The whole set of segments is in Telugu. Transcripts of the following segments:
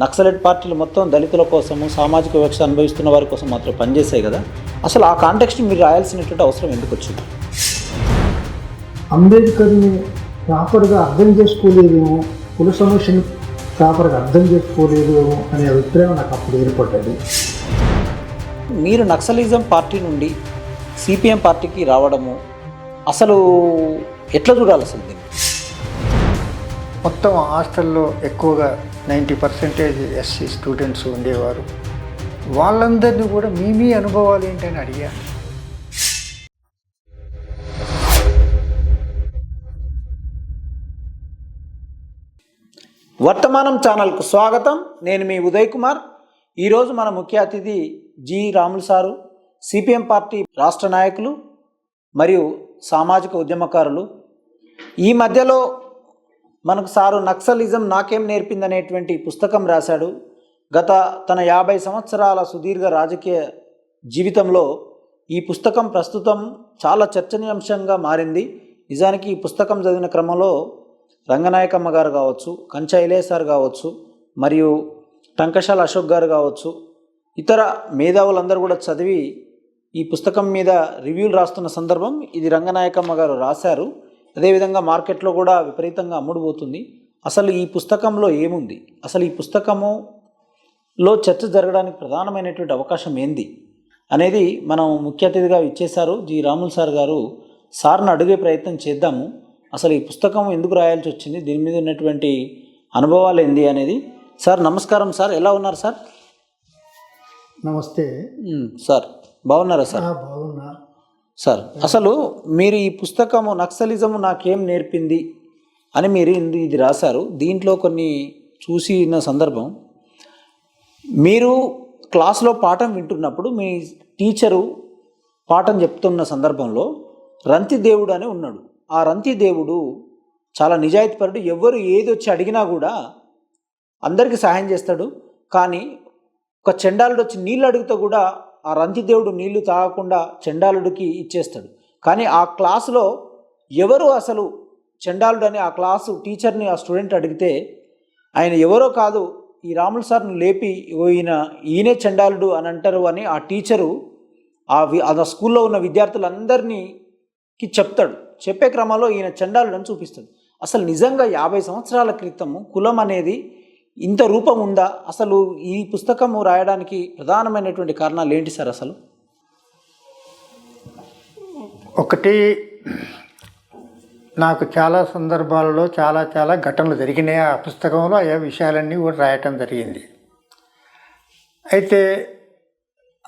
నక్సలైట్ పార్టీలు మొత్తం దళితుల కోసము సామాజిక వివక్ష అనుభవిస్తున్న వారి కోసం మాత్రం పనిచేసాయి కదా? అసలు ఆ కాంటెక్స్ట్ మీరు రాయాల్సినటువంటి అవసరం ఎందుకు వచ్చింది? అంబేద్కర్ని ప్రాపర్గా అర్థం చేసుకోలేదేమో కుల సమస్యను ప్రాపర్గా అర్థం చేసుకోలేదేమో అనే అభిప్రాయం నాకు అప్పుడు ఏర్పడ్డది. మీరు నక్సలిజం పార్టీ నుండి సిపిఎం పార్టీకి రావడము అసలు ఎట్లా చూడాలి అసలు దీన్ని? మొత్తం హాస్టల్లో ఎక్కువగా నైంటీ పర్సెంటేజ్ ఎస్సీ స్టూడెంట్స్ ఉండేవారు. వాళ్ళందరినీ కూడా మీ మీ అనుభవాలు ఏంటని అడిగాను వర్తమానం ఛానల్కు స్వాగతం. నేను మీ ఉదయ్ కుమార్. ఈరోజు మన ముఖ్య అతిథి G Ramulu sir CPM party రాష్ట్ర నాయకులు మరియు సామాజిక ఉద్యమకారులు. ఈ మధ్యలో మనకు సారు నక్సలిజం నాకేం నేర్పిందనేటువంటి పుస్తకం రాశాడు. గత తన యాభై సంవత్సరాల సుదీర్ఘ రాజకీయ జీవితంలో ఈ పుస్తకం ప్రస్తుతం చాలా చర్చనీయాంశంగా మారింది. నిజానికి ఈ పుస్తకం చదివిన క్రమంలో రంగనాయకమ్మ గారు కావచ్చు కంచ ఇలేసార్ కావచ్చు మరియు టంకశాల అశోక్ గారు కావచ్చు ఇతర మేధావులందరూ కూడా చదివి ఈ పుస్తకం మీద రివ్యూలు రాస్తున్న సందర్భం ఇది రంగనాయకమ్మ గారు రాశారు. అదేవిధంగా మార్కెట్లో కూడా విపరీతంగా అమ్ముడుపోతుంది అసలు ఈ పుస్తకంలో ఏముంది? అసలు ఈ పుస్తకములో చర్చ జరగడానికి ప్రధానమైనటువంటి అవకాశం ఏంది? అనేది మనం ముఖ్య అతిథిగా ఇచ్చేశారు జి. రాములు సార్ గారు. సార్ను అడిగే ప్రయత్నం చేద్దాము. అసలు ఈ పుస్తకం ఎందుకు రాయాల్సి వచ్చింది? దీని మీద ఉన్నటువంటి అనుభవాలు ఏంది అనేది. సార్ నమస్కారం సార్. ఎలా ఉన్నారు సార్? నమస్తే. సార్. బాగున్నారా సార్? బాగున్నా. సార్ అసలు మీరు ఈ పుస్తకము నక్సలిజము నాకేం నేర్పింది అని మీరు ఇది రాశారు. దీంట్లో కొన్ని చూసిన సందర్భం. మీరు క్లాస్లో పాఠం వింటున్నప్పుడు మీ టీచరు పాఠం చెప్తున్న సందర్భంలో రంతి దేవుడు అని ఉన్నాడు. ఆ రంతి దేవుడు చాలా నిజాయితీపరుడు. ఎవరు ఏది వచ్చి అడిగినా కూడా అందరికీ సహాయం చేస్తాడు. కానీ ఒక చెండాలుడు వచ్చి నీళ్ళు అడిగితే కూడా ఆ రంతిదేవుడు నీళ్ళు తాగకుండా చెండాలుడికి ఇచ్చేస్తాడు. కానీ ఆ క్లాసులో ఎవరు అసలు చెండాలుడు అని ఆ క్లాసు టీచర్ని ఆ స్టూడెంట్ అడిగితే ఆయన ఎవరో కాదు ఈ రాములు సార్ను లేపి ఈయన ఈయనే చండాలుడు అని అంటారు అని ఆ టీచరు ఆ వి- ఆ స్కూల్లో ఉన్న విద్యార్థులందరినీకి చెప్తాడు. చెప్పే క్రమంలో ఈయన చండాలుడని అని చూపిస్తాడు. అసలు నిజంగా యాభై సంవత్సరాల క్రితము కులం అనేది ఇంత రూపం ఉందా? అసలు ఈ పుస్తకము రాయడానికి ప్రధానమైనటువంటి కారణాలు ఏంటి సార్ అసలు? ఒకటి నాకు చాలా సందర్భాలలో చాలా చాలా ఘటనలు జరిగినాయి. ఆ పుస్తకంలో ఆ విషయాలన్నీ కూడా రాయటం జరిగింది. అయితే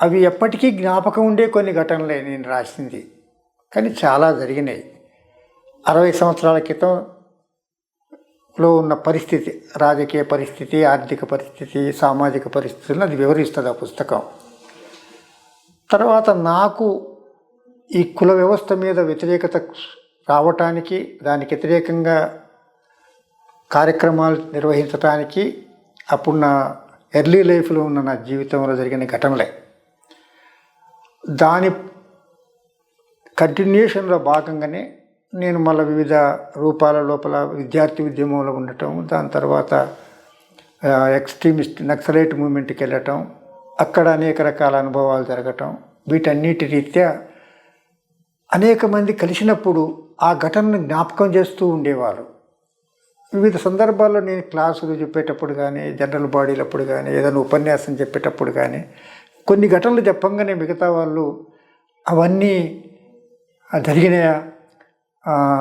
అవి ఎప్పటికీ జ్ఞాపకం ఉండే కొన్ని ఘటనలే నేను రాసింది. కానీ చాలా జరిగినాయి. అరవై సంవత్సరాల క్రితం లో ఉన్న పరిస్థితి రాజకీయ పరిస్థితి ఆర్థిక పరిస్థితి సామాజిక పరిస్థితులను అది వివరిస్తుంది ఆ పుస్తకం. తర్వాత నాకు ఈ కుల వ్యవస్థ మీద వ్యతిరేకత రావటానికి దానికి వ్యతిరేకంగా కార్యక్రమాలు నిర్వహించడానికి అప్పుడు నా ఎర్లీ లైఫ్లో ఉన్న నా జీవితంలో జరిగిన ఘటనలే. దాని కంటిన్యూషన్లో భాగంగానే నేను మళ్ళీ వివిధ రూపాల లోపల విద్యార్థి ఉద్యమంలో ఉండటం దాని తర్వాత ఎక్స్ట్రీమిస్ట్ నక్సలైట్ మూమెంట్కి వెళ్ళటం అక్కడ అనేక రకాల అనుభవాలు జరగటం వీటన్నిటి రీత్యా అనేక మంది కలిసినప్పుడు ఆ ఘటనను జ్ఞాపకం చేస్తూ ఉండేవారు. వివిధ సందర్భాల్లో నేను క్లాసులు చెప్పేటప్పుడు కానీ జనరల్ బాడీలప్పుడు కానీ ఏదైనా ఉపన్యాసం చెప్పేటప్పుడు కానీ కొన్ని ఘటనలు చెప్పంగానే మిగతా వాళ్ళు అవన్నీ జరిగినాయా?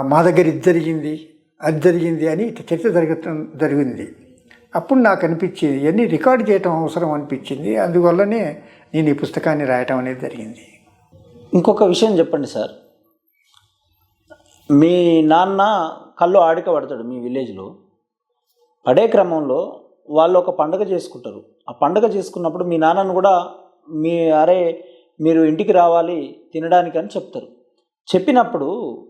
మా దగ్గర ఇది జరిగింది అది జరిగింది అని చర్చ జరగటం జరిగింది. అప్పుడు నాకు అనిపించింది ఇవన్నీ రికార్డ్ చేయటం అవసరం అనిపించింది. అందువల్లనే నేను ఈ పుస్తకాన్ని రాయటం అనేది జరిగింది. ఇంకొక విషయం చెప్పండి సార్. మీ నాన్న కళ్ళు ఆడిక పడతాడు మీ విలేజ్లో. పడే క్రమంలో వాళ్ళు ఒక పండగ చేసుకుంటారు. ఆ పండగ చేసుకున్నప్పుడు మీ నాన్నను కూడా మీ అరే మీరు ఇంటికి రావాలి తినడానికి అని చెప్తారు. చెప్పినప్పుడు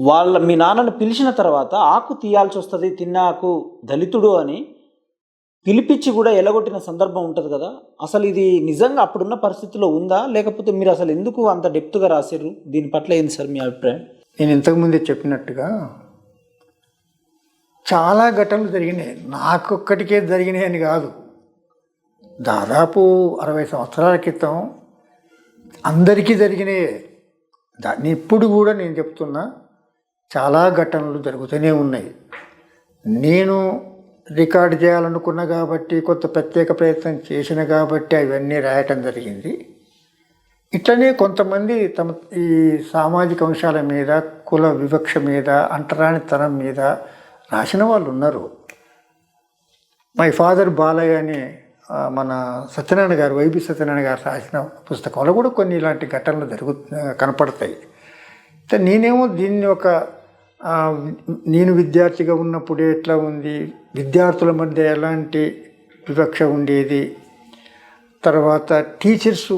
వాళ్ళ మీ నాన్నను పిలిచిన తర్వాత ఆకు తీయాల్సి వస్తుంది తిన్నాకు దళితుడు అని పిలిపించి కూడా ఎలగొట్టిన సందర్భం ఉంటుంది కదా. అసలు ఇది నిజంగా అప్పుడున్న పరిస్థితిలో ఉందా? లేకపోతే మీరు అసలు ఎందుకు అంత డెప్త్గా రాశారు దీని పట్ల ఏంది సార్ మీ అభిప్రాయం? నేను ఇంతకుముందే చెప్పినట్టుగా చాలా ఘటనలు జరిగినాయి. నాకొక్కటికే జరిగినాయి అని కాదు. దాదాపు అరవై సంవత్సరాల క్రితం అందరికీ జరిగినాయి. దాన్ని ఇప్పుడు కూడా నేను చెప్తున్నా. చాలా ఘటనలు జరుగుతూనే ఉన్నాయి. నేను రికార్డ్ చేయాలనుకున్నా కాబట్టి కొంత ప్రత్యేక ప్రయత్నం చేసిన కాబట్టి అవన్నీ రాయటం జరిగింది. ఇట్లనే కొంతమంది తమ ఈ సామాజిక అంశాల మీద కుల వివక్ష మీద అంటరానితనం మీద రాసిన వాళ్ళు ఉన్నారు. మై ఫాదర్ బాలయ్య అని మన సత్యనారాయణ గారు వైబి సత్యనారాయణ గారు రాసిన పుస్తకంలో కూడా కొన్ని ఇలాంటి ఘటనలు జరుగు కనపడతాయి. నేనేమో దీన్ని ఒక నేను విద్యార్థిగా ఉన్నప్పుడు ఎట్లా ఉంది? విద్యార్థుల మధ్య ఎలాంటి వివక్ష ఉండేది? తర్వాత టీచర్స్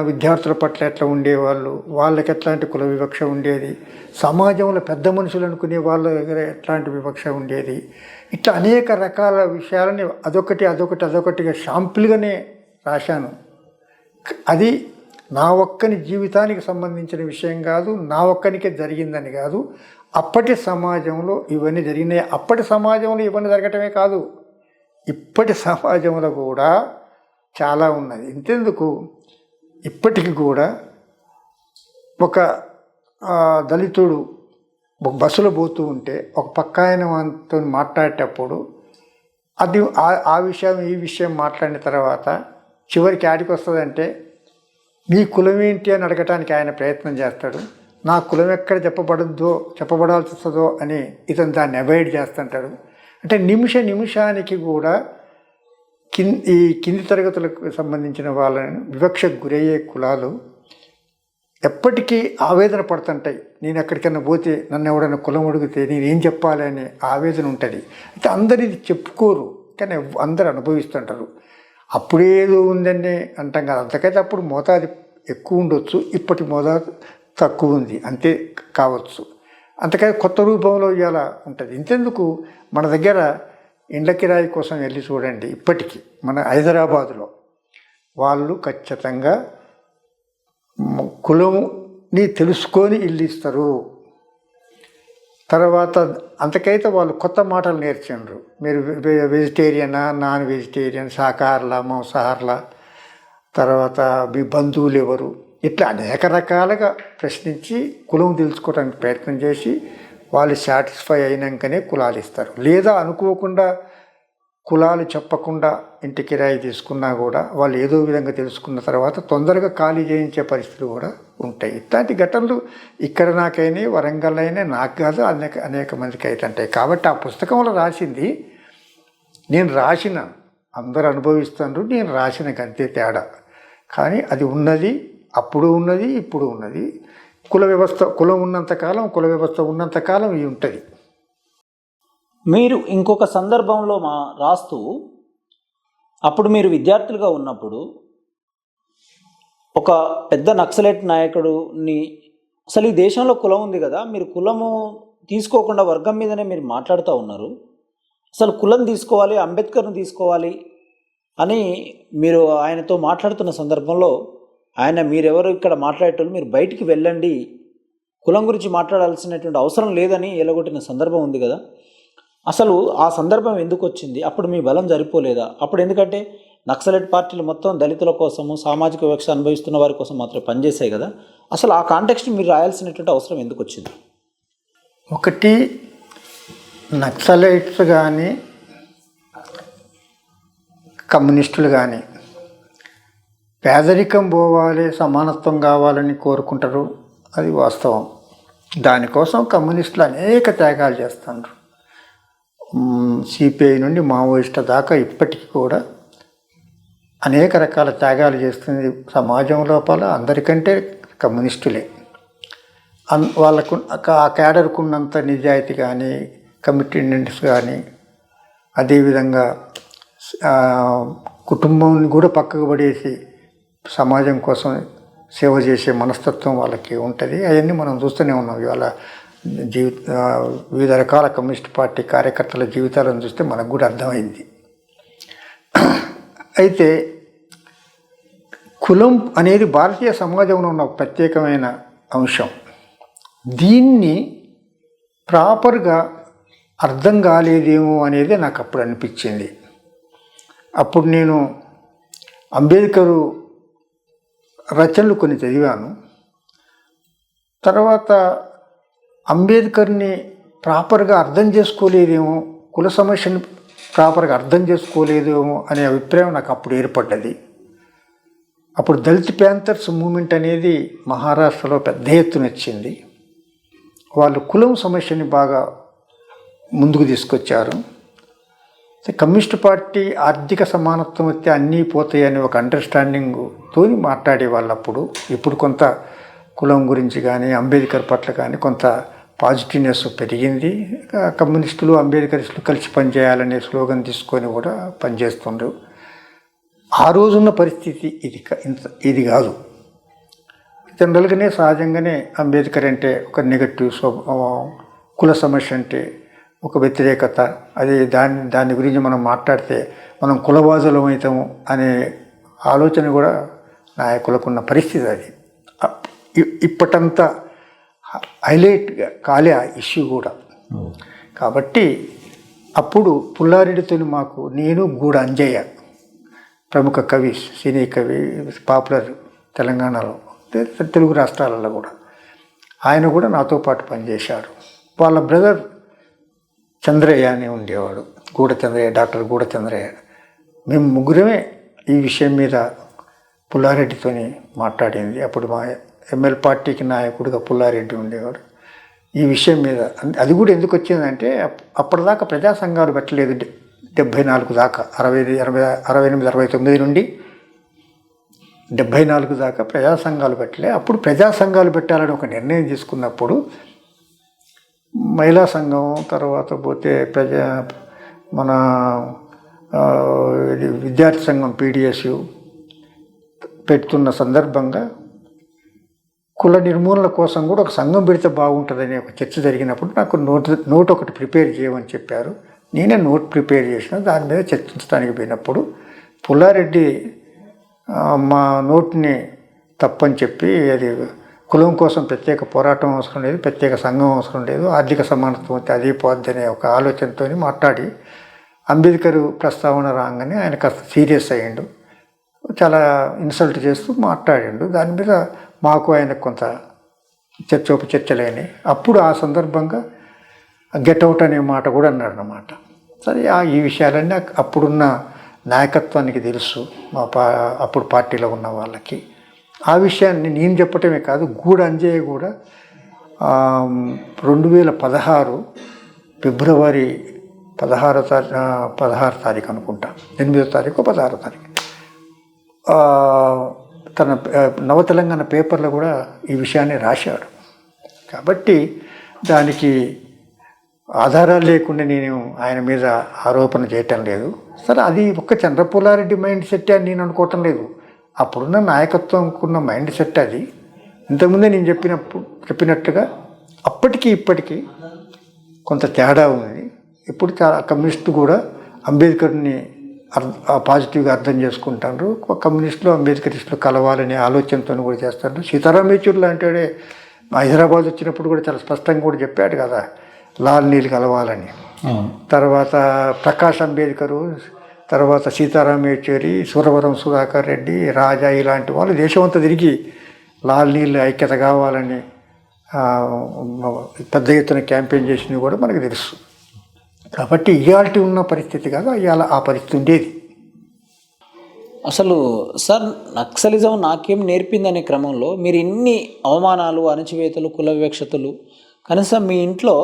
విద్యార్థుల పట్ల ఎట్లా ఉండేవాళ్ళు? వాళ్ళకి ఎట్లాంటి కుల వివక్ష ఉండేది? సమాజంలో పెద్ద మనుషులు అనుకునే వాళ్ళ దగ్గర ఎట్లాంటి వివక్ష ఉండేది? ఇట్లా అనేక రకాల విషయాలని అదొకటి అదొకటి అదొకటిగా షాంపుల్గానే రాశాను. అది నా ఒక్కని జీవితానికి సంబంధించిన విషయం కాదు నా ఒక్కనికే జరిగిందని కాదు అప్పటి సమాజంలో ఇవన్నీ జరిగినాయి. అప్పటి సమాజంలో ఇవన్నీ జరగటమే కాదు. ఇప్పటి సమాజంలో కూడా చాలా ఉన్నది. ఇంతెందుకు? ఇప్పటికి కూడా ఒక దళితుడు ఒక బస్సులో పోతూ ఉంటే ఒక పక్క ఆయన మనతో మాట్లాడేటప్పుడు అది ఆ- ఆ విషయం ఈ విషయం మాట్లాడిన తర్వాత చివరికి ఆడికి వస్తుందంటే మీ కులం ఏంటి? అని అడగటానికి ఆయన ప్రయత్నం చేస్తాడు. నా కులం ఎక్కడ చెప్పబడద్దో చెప్పబడాల్సి వస్తుందో అని ఇతను దాన్ని అవాయిడ్ చేస్తుంటాడు. అంటే నిమిష నిమిషానికి కూడా కిన్ ఈ కింది తరగతులకు సంబంధించిన వాళ్ళని వివక్షకు గురయ్యే కులాలు ఎప్పటికీ ఆవేదన పడుతుంటాయి. నేను ఎక్కడికైనా పోతే నన్ను ఎవడైనా కులం అడిగితే నేను ఏం చెప్పాలి అనే ఆవేదన ఉంటుంది. అయితే అందరు ఇది చెప్పుకోరు కానీ ఎవ్- అందరు అనుభవిస్తుంటారు. అప్పుడేదో ఉందని అంటాం కదా అంతకైతే అప్పుడు మోతాదు ఎక్కువ ఉండొచ్చు. ఇప్పటి మోతాదు తక్కువ ఉంది అంతే కావచ్చు. అంతకైతే కొత్త రూపంలో ఇవాళ ఉంటుంది. ఇంతెందుకు? మన దగ్గర ఇండ్ల కిరాయి కోసం వెళ్ళి చూడండి. ఇప్పటికీ మన హైదరాబాదులో వాళ్ళు ఖచ్చితంగా కులంని తెలుసుకొని ఇల్లు ఇస్తారు. తర్వాత అంతకైతే వాళ్ళు కొత్త మాటలు నేర్చిండ్రు. మీరు వెజిటేరియనా నాన్ వెజిటేరియన్ శాకాహారులా మాంసాహారులా. తర్వాత మీ బంధువులు ఎవరు ఇట్లా అనేక రకాలుగా ప్రశ్నించి కులం తెలుసుకోవడానికి ప్రయత్నం చేసి వాళ్ళు సాటిస్ఫై అయినాకనే కులాలు ఇస్తారు. లేదా అనుకోకుండా కులాలు చెప్పకుండా ఇంటి కిరాయి తీసుకున్నా కూడా వాళ్ళు ఏదో విధంగా తెలుసుకున్న తర్వాత తొందరగా ఖాళీ చేయించే పరిస్థితులు కూడా ఉంటాయి. ఇట్లాంటి ఘటనలు ఇక్కడ నాకైనా వరంగల్ అయినా నాకు కాదు అనేక అనేక మందికి అవుతుంటాయి కాబట్టి ఆ పుస్తకంలో రాసింది నేను రాసిన అందరు అనుభవిస్తున్నారు నేను రాసిన గంతే తేడా. కానీ అది ఉన్నది అప్పుడు ఉన్నది ఇప్పుడు ఉన్నది. కుల వ్యవస్థ కులం ఉన్నంతకాలం కుల వ్యవస్థ ఉన్నంతకాలం ఇవి ఉంటుంది మీరు ఇంకొక సందర్భంలో మా రాస్తూ అప్పుడు మీరు విద్యార్థులుగా ఉన్నప్పుడు ఒక పెద్ద నక్సలైట్ నాయకుడిని అసలు ఈ దేశంలో కులం ఉంది కదా మీరు కులము తీసుకోకుండా వర్గం మీదనే మీరు మాట్లాడుతూ ఉన్నారు. అసలు కులం తీసుకోవాలి అంబేద్కర్ను తీసుకోవాలి అని మీరు ఆయనతో మాట్లాడుతున్న సందర్భంలో ఆయన మీరెవరు ఇక్కడ మాట్లాడేటోళ్ళు మీరు బయటికి వెళ్ళండి. కులం గురించి మాట్లాడాల్సినటువంటి అవసరం లేదని ఎలగొట్టిన సందర్భం ఉంది కదా. అసలు ఆ సందర్భం ఎందుకు వచ్చింది? అప్పుడు మీ బలం సరిపోలేదా అప్పుడు ఎందుకంటే నక్సలైట్ పార్టీలు మొత్తం దళితుల కోసము సామాజిక వివక్ష అనుభవిస్తున్న వారి కోసం మాత్రమే పనిచేసాయి కదా. అసలు ఆ కాంటెక్స్ట్ మీరు రాయాల్సినటువంటి అవసరం ఎందుకు వచ్చింది? ఒకటి నక్సలైట్స్ కానీ కమ్యూనిస్టులు కానీ పేదరికం పోవాలి సమానత్వం కావాలని కోరుకుంటారు. అది వాస్తవం. దానికోసం కమ్యూనిస్టులు అనేక త్యాగాలు చేస్తున్నారు సిపిఐ నుండి మావోయిస్టు దాకా ఇప్పటికీ కూడా అనేక రకాల త్యాగాలు చేస్తుంది సమాజం లోపల అందరికంటే కమ్యూనిస్టులే. అన్ వాళ్ళకు ఆ క్యాడర్కు ఉన్నంత నిజాయితీ కానీ కమిట్మెంట్స్ కానీ అదేవిధంగా ఆ, కుటుంబాన్ని కూడా పక్కకు పడేసి సమాజం కోసం సేవ చేసే మనస్తత్వం వాళ్ళకి ఉంటుంది. అవన్నీ మనం చూస్తూనే ఉన్నాం. ఇవాళ జీవి వివిధ రకాల కమ్యూనిస్ట్ పార్టీ కార్యకర్తల జీవితాలను చూస్తే మనకు కూడా అర్థమైంది. అయితే కులం అనేది భారతీయ సమాజంలో ఉన్న ప్రత్యేకమైన అంశం. దీన్ని ప్రాపర్గా అర్థం కాలేదేమో అనేది నాకు అప్పుడు అనిపించింది. అప్పుడు నేను అంబేద్కరు రచనలు కొన్ని చదివాను. తర్వాత అంబేద్కర్ని ప్రాపర్గా అర్థం చేసుకోలేదేమో కుల సమస్యను ప్రాపర్గా అర్థం చేసుకోలేదేమో అనే అభిప్రాయం నాకు అప్పుడు ఏర్పడ్డది. అప్పుడు దళిత్ ప్యాంథర్స్ మూమెంట్ అనేది మహారాష్ట్రలో పెద్ద ఎత్తున వచ్చింది. వాళ్ళు కులం సమస్యని బాగా ముందుకు తీసుకొచ్చారు. కమ్యూనిస్ట్ పార్టీ ఆర్థిక సమానత్వం వస్తే అన్నీ పోతాయని ఒక అండర్స్టాండింగ్తో మాట్లాడే వాళ్ళప్పుడు ఇప్పుడు కొంత కులం గురించి కానీ అంబేద్కర్ పట్ల కానీ కొంత పాజిటివ్నెస్ పెరిగింది. కమ్యూనిస్టులు అంబేద్కరిస్టులు కలిసి పనిచేయాలనే స్లోగన్ తీసుకొని కూడా పనిచేస్తుండ్రు. ఆ రోజున్న పరిస్థితి ఇది ఇంత ఇది కాదు. జనరల్గానే సహజంగానే అంబేద్కర్ అంటే ఒక నెగటివ్ స్వభావం కుల సమస్య అంటే ఒక వ్యతిరేకత. అది దాన్ని దాని గురించి మనం మాట్లాడితే మనం కులవాదులం అవుతాము అనే ఆలోచన కూడా నాయకులకున్న పరిస్థితి అది. ఇప్పటంతా హైలైట్ కాలే ఆ ఇష్యూ కూడా. కాబట్టి అప్పుడు పుల్లారెడ్డితో మాకు నేను గూడ అంజయ్య ప్రముఖ కవి సినీ కవి పాపులర్ తెలంగాణలో తెలుగు రాష్ట్రాలలో కూడా. ఆయన కూడా నాతో పాటు పనిచేశాడు వాళ్ళ బ్రదర్ చంద్రయ్య అని ఉండేవాడు గూడ చంద్రయ్య డాక్టర్ గూడ చంద్రయ్య. మేము ముగ్గురమే ఈ విషయం మీద పుల్లారెడ్డితోని మాట్లాడింది. అప్పుడు మా ఎమ్మెల్యే పార్టీకి నాయకుడిగా పుల్లారెడ్డి ఉండేవాడు. ఈ విషయం మీద అది కూడా ఎందుకు వచ్చిందంటే అప్పటిదాకా ప్రజా సంఘాలు పెట్టలేదు డె- డెబ్భై నాలుగు దాకా. అరవై అరవై అరవై ఎనిమిది అరవై తొమ్మిది నుండి డెబ్భై నాలుగు దాకా ప్రజా సంఘాలు పెట్టలే. అప్పుడు ప్రజా సంఘాలు పెట్టాలని ఒక నిర్ణయం తీసుకున్నప్పుడు మహిళా సంఘం తర్వాత పోతే ప్రజా మన ఇది విద్యార్థి సంఘం పీడిఎస్యు పెడుతున్న సందర్భంగా కుల నిర్మూలన కోసం కూడా ఒక సంఘం పెడితే బాగుంటుందనే ఒక చర్చ జరిగినప్పుడు నాకు నోట్ నోట్ ఒకటి ప్రిపేర్ చేయమని చెప్పారు. నేనే నోట్ ప్రిపేర్ చేసిన దాని మీద చర్చించడానికి పోయినప్పుడు పుల్లారెడ్డి మా నోట్ని తప్పని చెప్పి అది కులం కోసం ప్రత్యేక పోరాటం అవసరం లేదు ప్రత్యేక సంఘం అవసరం లేదు ఆర్థిక సమానత్వం అయితే అదే పోద్ది అనే ఒక ఆలోచనతో మాట్లాడి అంబేద్కర్ ప్రస్తావన రాగానే ఆయన కాస్త సీరియస్ అయ్యిండు. చాలా ఇన్సల్ట్ చేస్తూ మాట్లాడిండు. దాని మీద మాకు ఆయనకు కొంత చర్చోప చర్చలేని అప్పుడు ఆ సందర్భంగా గెట్ అవుట్ అనే మాట కూడా అన్నాడు అన్నమాట సరే ఆ ఈ విషయాలన్నీ అప్పుడున్న నాయకత్వానికి తెలుసు. మా పా అప్పుడు పార్టీలో ఉన్న వాళ్ళకి. ఆ విషయాన్ని నేను చెప్పటమే కాదు గూడ అంజయ్య కూడా రెండు వేల పదహారు ఫిబ్రవరి పదహారో తారీ పదహారు తారీఖు అనుకుంటా. ఎనిమిదో తారీఖు పదహారో తారీఖు. తన నవ తెలంగాణ పేపర్లో కూడా ఈ విషయాన్ని రాశాడు. కాబట్టి దానికి ఆధారాలు లేకుండా నేను ఆయన మీద ఆరోపణ చేయటం లేదు. సరే అది ఒక్క చంద్రపుల్లారెడ్డి మైండ్ సెట్ అని నేను అనుకోవటం లేదు. అప్పుడున్న నాయకత్వంకున్న మైండ్ సెట్ అది. ఇంతకుముందే నేను చెప్పినప్పుడు చెప్పినట్టుగా అప్పటికి ఇప్పటికీ కొంత తేడా ఉంది. ఇప్పుడు చాలా కమ్యూనిస్టు కూడా అంబేద్కర్ని అర్- ఆ పాజిటివ్గా అర్థం చేసుకుంటారు. కమ్యూనిస్టులు అంబేద్కరిస్టులు కలవాలనే ఆలోచనతో కూడా చేస్తారు. సీతారాం యేచూరి లాంటి హైదరాబాద్ వచ్చినప్పుడు కూడా చాలా స్పష్టంగా కూడా చెప్పాడు కదా లాల్ నీళ్ళు కలవాలని. తర్వాత ప్రకాష్ అంబేద్కరు తర్వాత సీతారాం యేచూరి సురవరం సుధాకర్ రెడ్డి రాజా ఇలాంటి వాళ్ళు దేశమంతా తిరిగి లాల్ నీళ్ళు ఐక్యత కావాలని పెద్ద ఎత్తున క్యాంపెయిన్ చేసినవి కూడా మనకు తెలుసు. కాబట్టి ఇయాల్టి ఉన్న పరిస్థితి కాదు ఇవాళ ఆ పరిస్థితి ఉండేది. అసలు సార్ నక్సలిజం నాకేం నేర్పిందనే క్రమంలో మీరు ఇన్ని అవమానాలు అణచివేతలు కుల వివక్షతలు కనీసం మీ ఇంట్లో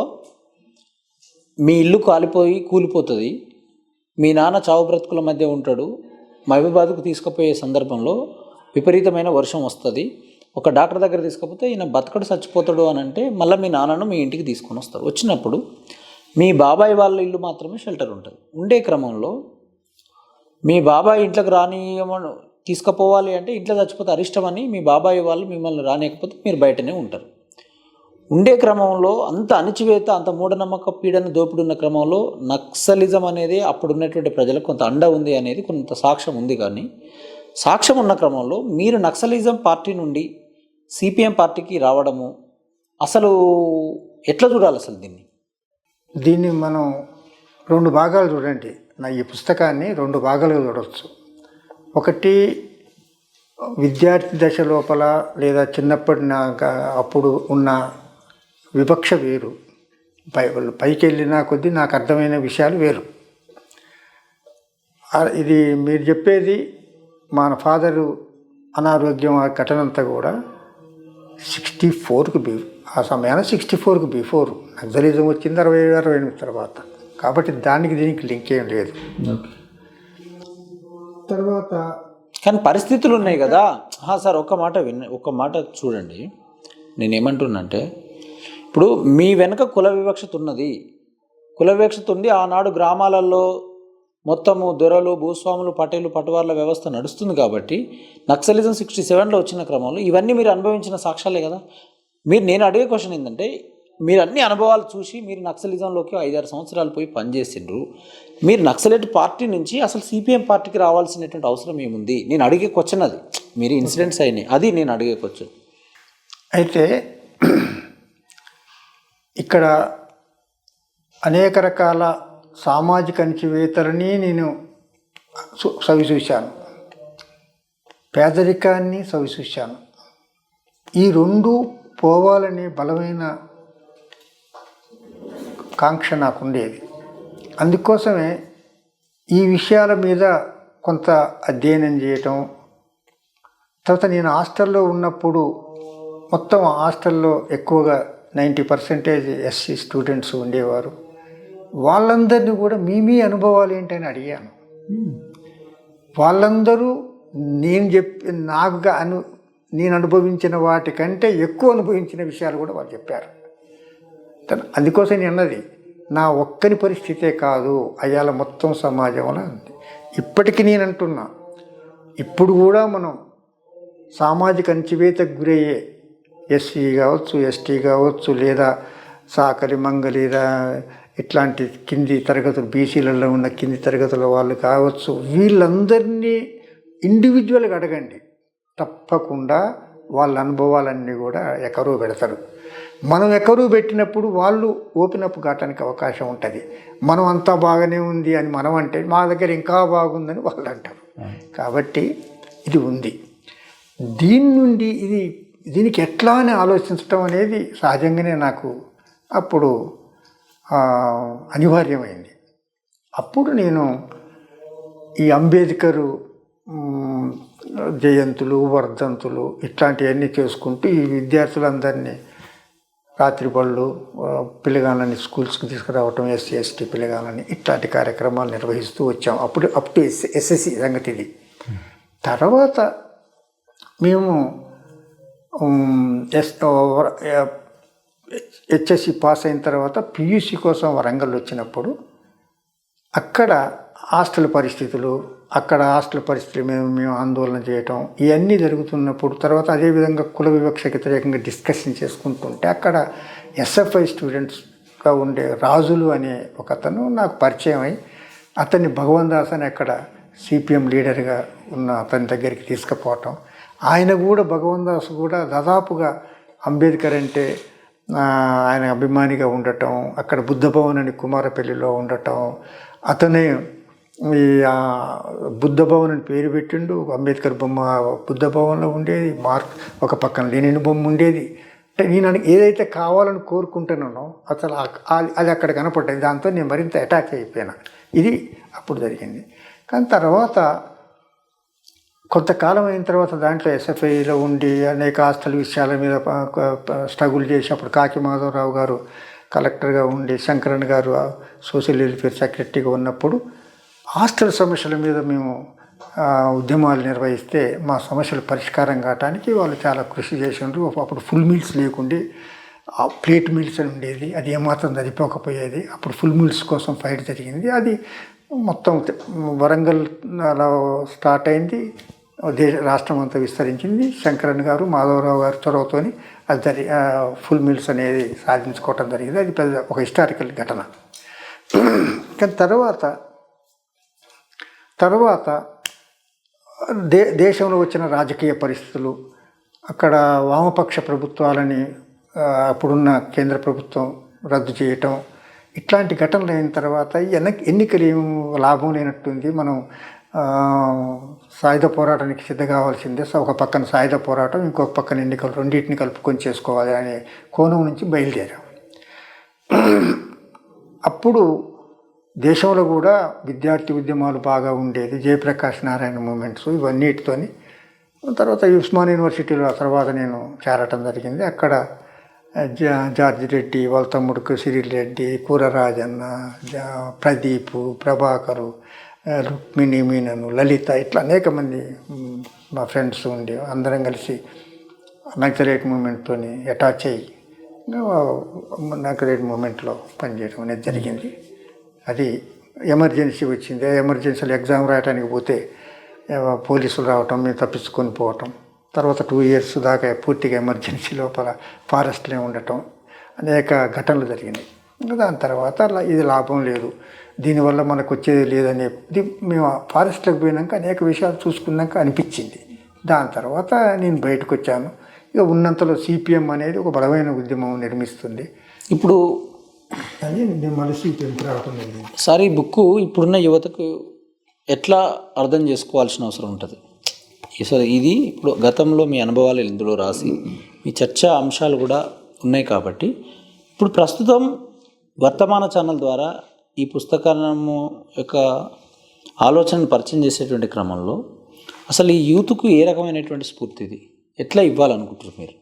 మీ ఇల్లు కాలిపోయి కూలిపోతుంది మీ నాన్న చావు బ్రతుకుల మధ్య ఉంటాడు. మహబూబాద్కు తీసుకుపోయే సందర్భంలో విపరీతమైన వర్షం వస్తుంది. ఒక డాక్టర్ దగ్గర తీసుకపోతే ఈయన బతకడు చచ్చిపోతాడు అని అంటే మళ్ళీ మీ నాన్నను మీ ఇంటికి తీసుకొని వస్తారు వచ్చినప్పుడు మీ బాబాయ్ వాళ్ళ ఇల్లు మాత్రమే షెల్టర్ ఉంటుంది. ఉండే క్రమంలో మీ బాబాయ్ ఇంట్లోకి రానియమని తీసుకుపోవాలి అంటే ఇంట్లో చచ్చిపోతే అరిష్టం అని మీ బాబాయ్ వాళ్ళు మిమ్మల్ని రానియకపోతే మీరు బయటనే ఉంటారు. ఉండే క్రమంలో అంత అణచివేత అంత మూఢనమ్మక పీడన దోపిడి ఉన్న క్రమంలో నక్సలిజం అనేది అప్పుడు ఉన్నటువంటి ప్రజలకు కొంత అండ ఉంది అనేది కొంత సాక్ష్యం ఉంది కానీ సాక్ష్యం ఉన్న క్రమంలో మీరు నక్సలిజం పార్టీ నుండి సిపిఎం పార్టీకి రావడము అసలు ఎట్లా చూడాలి అసలు దీన్ని? దీన్ని మనం రెండు భాగాలు చూడండి. నా ఈ పుస్తకాన్ని రెండు భాగాలుగా చూడవచ్చు ఒకటి విద్యార్థి దశ లోపల లేదా చిన్నప్పటి అప్పుడు ఉన్న వివక్ష వేరు. పై పైకి వెళ్ళిన కొద్దీ నాకు అర్థమైన విషయాలు వేరు. ఇది మీరు చెప్పేది మా ఫాదరు అనారోగ్యం ఆ ఘటన అంతా కూడా సిక్స్టీ ఫోర్కి బి ఆ సమయాన సిక్స్టీ ఫోర్కి బిఫోర్. నక్సలిజం వచ్చింది అరవై ఏడు అరవై ఎనిమిది తర్వాత. కాబట్టి దానికి దీనికి లింక్ ఏం లేదు. తర్వాత కానీ పరిస్థితులు ఉన్నాయి కదా. ఆ, సార్ ఒక్క మాట విన్న ఒక్క మాట చూడండి. నేను ఏమంటున్నంటే ఇప్పుడు మీ వెనుక కుల వివక్షత ఉన్నది. కుల వివక్షత ఉంది. ఆనాడు గ్రామాలలో మొత్తము దొరలు భూస్వాములు పటేలు పటవార్ల వ్యవస్థ నడుస్తుంది కాబట్టి నక్సలిజం సిక్స్టీ సెవెన్లో వచ్చిన క్రమంలో ఇవన్నీ మీరు అనుభవించిన సాక్ష్యాలే కదా. మీరు నేను అడిగే క్వశ్చన్ ఏంటంటే మీరు అన్ని అనుభవాలు చూసి మీరు నక్సలిజంలోకి ఐదారు సంవత్సరాలు పోయి పనిచేసిండ్రు. మీరు నక్సలెట్ పార్టీ నుంచి అసలు సిపిఎం పార్టీకి రావాల్సినటువంటి అవసరం ఏముంది? నేను అడిగే క్వశ్చన్ అది. మీరు ఇన్సిడెంట్స్ అయినాయి. అది నేను అడిగే క్వశ్చన్. అయితే ఇక్కడ అనేక రకాల సామాజిక అణచివేతలని నేను సు- సవిచూశాను పేదరికాన్ని సవిచూశాను ఈ రెండు పోవాలనే బలమైన కాంక్ష నాకు ఉండేది అందుకోసమే ఈ విషయాల మీద కొంత అధ్యయనం చేయటం తర్వాత నేను హాస్టల్లో ఉన్నప్పుడు మొత్తం హాస్టల్లో ఎక్కువగా నైంటీ పర్సెంటేజ్ ఎస్సీ స్టూడెంట్స్ ఉండేవారు. వాళ్ళందరినీ కూడా మీ మీ అనుభవాలు ఏంటని అడిగాను. వాళ్ళందరూ నేను చెప్పి నాకు అను నేను అనుభవించిన వాటికంటే ఎక్కువ అనుభవించిన విషయాలు కూడా వాళ్ళు చెప్పారు. అందుకోసం నేను అన్నది నా ఒక్కని పరిస్థితే కాదు అయ్యాల మొత్తం సమాజంలో ఉంది ఇప్పటికీ నేను అంటున్నా ఇప్పుడు కూడా మనం సామాజిక అణచివేతకు గురయ్యే ఎస్సీ కావచ్చు ఎస్టీ కావచ్చు లేదా సాకలి మంగలి ఇట్లాంటి కింది తరగతులు బీసీలలో ఉన్న కింది తరగతుల వాళ్ళు కావచ్చు వీళ్ళందరినీ ఇండివిజువల్గా అడగండి. తప్పకుండా వాళ్ళ అనుభవాలన్నీ కూడా ఎకరువు పెడతారు. మనం ఎకరువు పెట్టినప్పుడు వాళ్ళు ఓపెన్ అప్ కావటానికి అవకాశం ఉంటుంది. మనం అంతా బాగానే ఉంది అని మనం అంటే మా దగ్గర ఇంకా బాగుందని వాళ్ళు అంటారు. కాబట్టి ఇది ఉంది. దీని నుండి ఇది దీనికి ఎట్లా అని ఆలోచించటం అనేది సహజంగానే నాకు అప్పుడు అనివార్యమైంది. అప్పుడు నేను ఈ అంబేద్కరు జయంతులు వర్ధంతులు ఇట్లాంటివన్నీ చేసుకుంటూ ఈ విద్యార్థులందరినీ రాత్రి బళ్ళు ఆ, పిల్లగాళ్ళని స్కూల్స్కి తీసుకురావటం ఎస్సీ ఎస్టీ పిల్లగాళ్ళని ఇట్లాంటి కార్యక్రమాలు నిర్వహిస్తూ వచ్చాం. అప్పుడు అప్ టు ఎస్ ఎస్ఎస్సి సంగతి ఇది తర్వాత మేము ఎస్ హెచ్ఎస్సి పాస్ అయిన తర్వాత పియూసి కోసం వరంగల్ వచ్చినప్పుడు అక్కడ హాస్టల్ పరిస్థితులు అక్కడ హాస్టల్ పరిస్థితులు మేము మేము ఆందోళన చేయటం ఇవన్నీ జరుగుతున్నప్పుడు తర్వాత అదేవిధంగా కుల వివక్ష వ్యతిరేకంగా డిస్కషన్ చేసుకుంటుంటే అక్కడ ఎస్ఎఫ్ఐ స్టూడెంట్స్గా ఉండే రాజులు అనే ఒక అతను నాకు పరిచయం అయి అతన్ని భగవన్ దాస్ అని అక్కడ సిపిఎం లీడర్గా ఉన్న అతని దగ్గరికి తీసుకుపోవటం. ఆయన కూడా భగవన్ దాస్ కూడా దాదాపుగా అంబేద్కర్ అంటే ఆయన అభిమానిగా ఉండటం అక్కడ బుద్ధ భవన్ అని కుమారపల్లిలో ఉండటం అతనే ఈ బుద్ధ భవన్ అని పేరు పెట్టిండు. అంబేద్కర్ బొమ్మ బుద్ధ భవన్లో ఉండేది మార్క్ ఒక పక్కన లెనిన్ బొమ్మ ఉండేది. అంటే నేను ఏదైతే కావాలని కోరుకుంటున్నానో అసలు అది అక్కడ కనపడ్డది. దాంతో నేను మరింత అటాక్ అయిపోయాను. ఇది అప్పుడు జరిగింది. కానీ తర్వాత కొంతకాలం అయిన తర్వాత దాంట్లో ఎస్ఎఫ్ఐలో ఉండి అనేక హాస్టల్ విషయాల మీద స్ట్రగుల్ చేసి అప్పుడు కాకి మాధవరావు గారు కలెక్టర్గా ఉండి శంకరన్ గారు సోషల్ వెల్ఫేర్ సెక్రటరీగా ఉన్నప్పుడు హాస్టల్ సమస్యల మీద మేము ఉద్యమాలు నిర్వహిస్తే మా సమస్యలు పరిష్కారం కావటానికి వాళ్ళు చాలా కృషి చేసిండ్రు. అప్పుడు ఫుల్ మీల్స్ లేకుండే ప్లేట్ మీల్స్ అని ఉండేది. అది ఏమాత్రం సరిపోకపోయేది. అప్పుడు ఫుల్ మీల్స్ కోసం ఫైట్ జరిగింది. అది మొత్తం వరంగల్ అలా స్టార్ట్ అయింది. దేశ రాష్ట్రం అంతా విస్తరించింది. శంకరన్ గారు మాధవరావు గారు చొరవతోని అది జరి ఫుల్ మీల్స్ అనేది సాధించుకోవటం జరిగింది. అది పెద్ద ఒక హిస్టారికల్ ఘటన. కానీ తర్వాత తర్వాత దే దేశంలో వచ్చిన రాజకీయ పరిస్థితులు అక్కడ వామపక్ష ప్రభుత్వాలని అప్పుడున్న కేంద్ర ప్రభుత్వం రద్దు చేయటం ఇట్లాంటి ఘటనలు అయిన తర్వాత ఎన్న ఎన్నికలు లాభం లేనట్టుంది. మనం సాయుధ పోరాటానికి సిద్ధ కావాల్సిందే. సో ఒక పక్కన సాయుధ పోరాటం ఇంకొక పక్కన ఎన్నికలు రెండింటిని కలుపుకొని చేసుకోవాలి అనే కోణం నుంచి బయలుదేరాం. అప్పుడు దేశంలో కూడా విద్యార్థి ఉద్యమాలు బాగా ఉండేది. జయప్రకాష్ నారాయణ మూమెంట్స్ ఇవన్నిటితోని. తర్వాత ఉస్మాన్ యూనివర్సిటీలో ఆ తర్వాత నేను చేరటం జరిగింది. అక్కడ జా జార్జి రెడ్డి వాళ్ళ తమ్ముడు సిరిల్ రెడ్డి కూర రాజన్న ప్రదీపు ప్రభాకరు రుక్మిణి మీనను లలిత ఇట్లా అనేక మంది మా ఫ్రెండ్స్ ఉండి అందరం కలిసి నక్సలైట్ మూమెంట్తో అటాచ్ అయ్యి నక్సలైట్ మూమెంట్లో పనిచేయడం అనేది జరిగింది. అది ఎమర్జెన్సీ వచ్చింది. ఎమర్జెన్సీలో ఎగ్జామ్ రాయడానికి పోతే పోలీసులు రావటం మేము తప్పించుకొని పోవటం తర్వాత టూ ఇయర్స్ దాకా పూర్తిగా ఎమర్జెన్సీ లోపల ఫారెస్ట్లో ఉండటం అనేక ఘటనలు జరిగినాయి. దాని తర్వాత ఇది లాభం లేదు. దీనివల్ల మనకు వచ్చేది లేదనే ఇది మేము ఫారెస్ట్లోకి పోయినాక అనేక విషయాలు చూసుకున్నాక అనిపించింది. దాని తర్వాత నేను బయటకు వచ్చాను ఇక ఉన్నంతలో సిపిఎం అనేది ఒక బలమైన ఉద్యమం నిర్మిస్తుంది. ఇప్పుడు అని నేను మళ్ళీ సీపీఎం రావటం సార్ ఈ బుక్ ఇప్పుడున్న యువతకు ఎట్లా అర్థం చేసుకోవాల్సిన అవసరం ఉంటుంది? అసలు ఇది ఇప్పుడు గతంలో మీ అనుభవాలు ఇందులో రాసి మీ చర్చా అంశాలు కూడా ఉన్నాయి కాబట్టి. ఇప్పుడు ప్రస్తుతం వర్తమాన ఛానల్ ద్వారా ఈ పుస్తకము యొక్క ఆలోచనను పరిచయం చేసేటువంటి క్రమంలో అసలు ఈ యూత్కు ఏ రకమైనటువంటి స్ఫూర్తి ఇది? ఎట్లా ఇవ్వాలనుకుంటారు మీరు?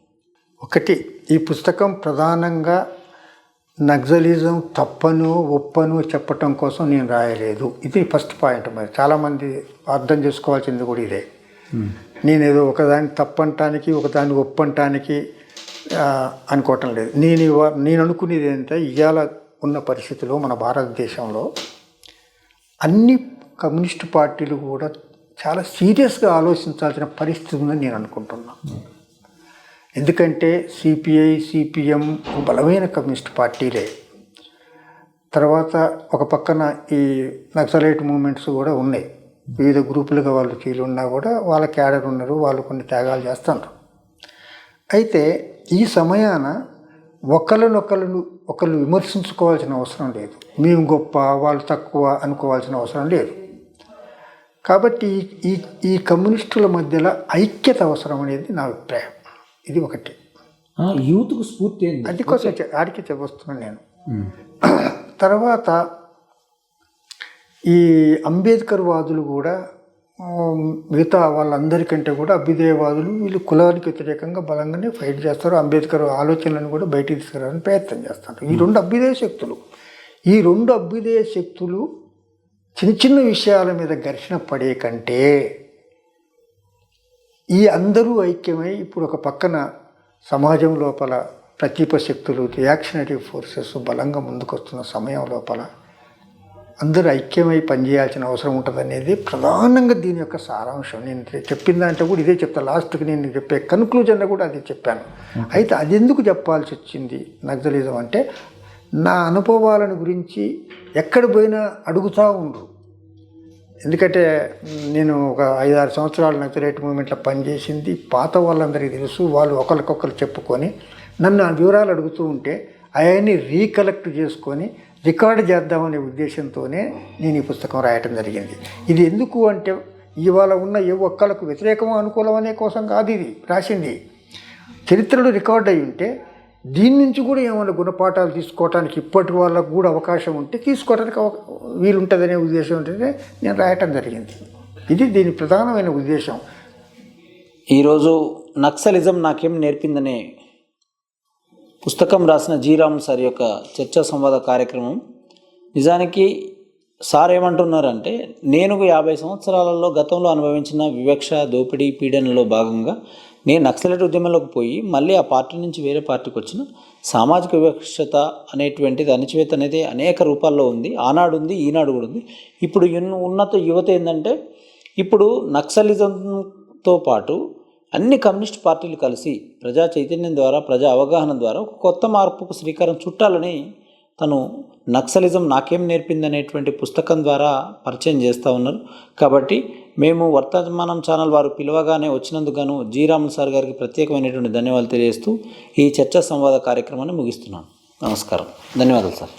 ఒకటి ఈ పుస్తకం ప్రధానంగా నక్సలిజం తప్పను ఒప్పను చెప్పటం కోసం నేను రాయలేదు. ఇది ఫస్ట్ పాయింట్ మరి. చాలామంది అర్థం చేసుకోవాల్సింది కూడా ఇదే. నేను ఏదో ఒకదాన్ని తప్పంటానికి ఒకదాన్ని ఒప్పంటానికి అనుకోవటం లేదు. నేను ఇవా- నేను అనుకునేది ఏంటంటే ఇవాళ ఉన్న పరిస్థితిలో మన భారతదేశంలో అన్ని కమ్యూనిస్ట్ పార్టీలు కూడా చాలా సీరియస్గా ఆలోచించాల్సిన పరిస్థితి ఉందని నేను అనుకుంటున్నాను ఎందుకంటే సిపిఐ సిపిఎం బలమైన కమ్యూనిస్ట్ పార్టీలే. తర్వాత ఒక పక్కన ఈ నక్సలైట్ మూమెంట్స్ కూడా ఉన్నాయి. వివిధ గ్రూపులుగా వాళ్ళు చీలు ఉన్నా కూడా వాళ్ళ క్యాడర్ ఉన్నారు వాళ్ళు కొన్ని త్యాగాలు చేస్తున్నారు. అయితే ఈ సమయాన ఒకళ్ళనొకళ్ళు ఒకళ్ళు విమర్శించుకోవాల్సిన అవసరం లేదు. మేము గొప్ప వాళ్ళు తక్కువ అనుకోవాల్సిన అవసరం లేదు. కాబట్టి ఈ- ఈ కమ్యూనిస్టుల మధ్యలో ఐక్యత అవసరం అనేది నా అభిప్రాయం. ఇది ఒకటి. యూత్కు స్ఫూర్తి ఏంది? అది కోసం చె- ఆడికి చెప్పొస్తున్నాను నేను. తర్వాత ఈ అంబేద్కర్ వాదులు కూడా మిగతా వాళ్ళందరికంటే కూడా అభ్యుదయవాదులు వీళ్ళు కులానికి వ్యతిరేకంగా బలంగానే ఫైట్ చేస్తారు. అంబేద్కర్ ఆలోచనలను కూడా బయటికి తీసుకురావడానికి ప్రయత్నం చేస్తారు. ఈ రెండు అభ్యుదయ శక్తులు ఈ రెండు అభ్యుదయ శక్తులు చిన్న చిన్న విషయాల మీద ఘర్షణ పడే కంటే ఈ అందరూ ఐక్యమై ఇప్పుడు ఒక పక్కన సమాజం లోపల ప్రతీప శక్తులు రియాక్షనరీ ఫోర్సెస్ బలంగా ముందుకొస్తున్న సమయం లోపల అందరూ ఐక్యమై పనిచేయాల్సిన అవసరం ఉంటుంది అనేది ప్రధానంగా దీని యొక్క సారాంశం. నేను చెప్పిన దాంట్లో కూడా ఇదే చెప్తాను లాస్ట్కి నేను చెప్పే కన్క్లూజన్లో కూడా అదే చెప్పాను. అయితే అది ఎందుకు చెప్పాల్సి వచ్చింది నక్సలిజం అంటే నా అనుభవాలను గురించి ఎక్కడ పోయినా అడుగుతూ ఉండరు ఎందుకంటే నేను ఒక ఐదారు సంవత్సరాలు నక్సలైట్ మూమెంట్లో పనిచేసింది. పాత వాళ్ళందరికీ తెలుసు. వాళ్ళు ఒకరికొకరు చెప్పుకొని నన్ను ఆ వివరాలు అడుగుతూ ఉంటే అవన్నీ రీకలెక్ట్ చేసుకొని రికార్డు చేద్దామనే ఉద్దేశంతోనే నేను ఈ పుస్తకం రాయటం జరిగింది. ఇది ఎందుకు అంటే ఇవాళ ఉన్న ఏ ఒక్కళ్ళకు వ్యతిరేకం అనుకూలం అనే కోసం కాదు ఇది. రాసింది. చరిత్రలో రికార్డ్ అయి ఉంటే దీని నుంచి కూడా ఏమైనా గుణపాఠాలు తీసుకోవటానికి ఇప్పటి వాళ్ళకు కూడా అవకాశం ఉంటే తీసుకోవడానికి అవ- వీలుంటుందనే ఉద్దేశం ఏంటంటే నేను రాయటం జరిగింది. ఇది దీని ప్రధానమైన ఉద్దేశం. ఈరోజు నక్సలిజం నాకేం నేర్పిందనే పుస్తకం రాసిన జీరామ్ సార్ యొక్క చర్చా సంవాద కార్యక్రమం. నిజానికి సార్ ఏమంటున్నారంటే నేను యాభై సంవత్సరాలలో గతంలో అనుభవించిన వివక్ష దోపిడీ పీడనలో భాగంగా నేను నక్సలైట్ ఉద్యమంలోకి పోయి మళ్ళీ ఆ పార్టీ నుంచి వేరే పార్టీకి వచ్చిన సామాజిక వివక్షత అనేటువంటిది అణచివేత అనేది అనేక రూపాల్లో ఉంది. ఆనాడు ఉంది ఈనాడు కూడా ఉంది. ఇప్పుడు ఉన్నత యువత ఏంటంటే ఇప్పుడు నక్సలిజంతో పాటు అన్ని కమ్యూనిస్ట్ పార్టీలు కలిసి ప్రజా చైతన్యం ద్వారా ప్రజా అవగాహన ద్వారా ఒక కొత్త మార్పుకు శ్రీకారం చుట్టాలని తను నక్సలిజం నాకేం నేర్పిందనేటువంటి పుస్తకం ద్వారా పరిచయం చేస్తూ ఉన్నారు. కాబట్టి మేము వర్తమానం ఛానల్ వారు పిలవగానే వచ్చినందుకు గాను జీ రాములు సార్ గారికి ప్రత్యేకమైనటువంటి ధన్యవాదాలు తెలియజేస్తూ ఈ చర్చా సంవాద కార్యక్రమాన్ని ముగిస్తున్నాను నమస్కారం. ధన్యవాదాలు సార్.